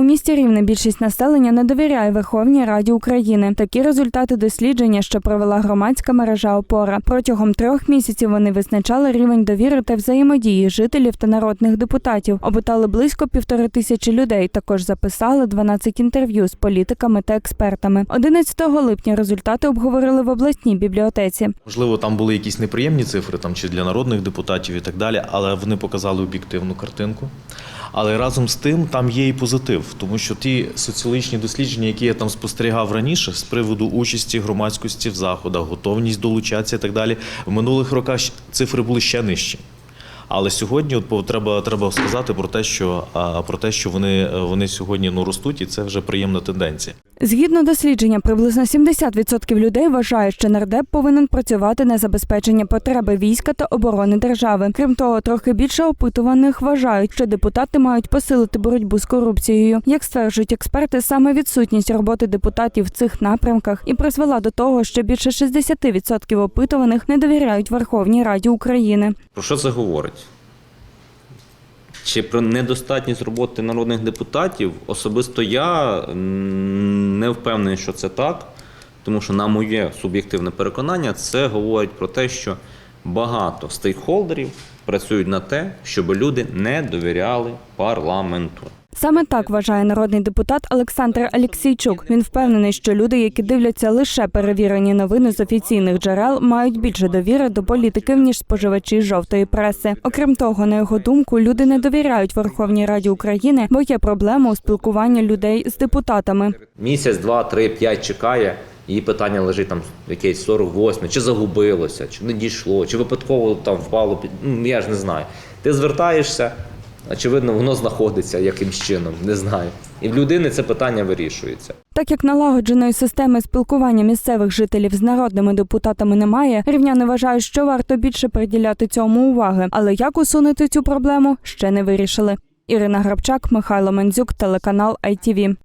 У місті Рівне більшість населення не довіряє Верховній Раді України. Такі результати дослідження, що провела громадська мережа Опора. Протягом трьох місяців вони визначали рівень довіри та взаємодії жителів та народних депутатів. Опитали близько півтори тисячі людей. Також записали 12 інтерв'ю з політиками та експертами. 11 липня результати обговорили в обласній бібліотеці. Можливо, там були якісь неприємні цифри там чи для народних депутатів і так далі, але вони показали об'єктивну картинку. Але разом з тим там є і позитив, тому що ті соціологічні дослідження, які я там спостерігав раніше, з приводу участі громадськості в заходах, готовність долучатися і так далі, в минулих роках цифри були ще нижчі. Але сьогодні от треба, треба сказати про те, що про те, що вони, вони сьогодні ну, ростуть, і це вже приємна тенденція. Згідно дослідження, приблизно 70% людей вважають, що нардеп повинен працювати на забезпечення потреби війська та оборони держави. Крім того, трохи більше опитуваних вважають, що депутати мають посилити боротьбу з корупцією. Як стверджують експерти, саме відсутність роботи депутатів в цих напрямках і призвела до того, що більше 60% опитуваних не довіряють Верховній Раді України. Про що це говорить? Чи про недостатність роботи народних депутатів? Особисто я не впевнений, що це так, тому що, на моє суб'єктивне переконання, це говорить про те, що багато стейкхолдерів працюють на те, щоб люди не довіряли парламенту. Саме так вважає народний депутат Олександр Алєксійчук. Він впевнений, що люди, які дивляться лише перевірені новини з офіційних джерел, мають більше довіри до політиків ніж споживачі жовтої преси. Окрім того, на його думку, люди не довіряють Верховній Раді України, бо є проблема у спілкуванні людей з депутатами. Місяць, два, три, п'ять чекає, її питання лежить там якесь 48, чи загубилося, чи не дійшло, чи випадково там впало під. Ну, я ж не знаю. Ти звертаєшся, очевидно, воно знаходиться якимсь чином, не знаю. І в людини це питання вирішується. Так як налагодженої системи спілкування місцевих жителів з народними депутатами немає, рівняни вважають, що варто більше приділяти цьому уваги. Але як усунути цю проблему, ще не вирішили. Ірина Грабчак, Михайло Мандзюк, телеканал ITV.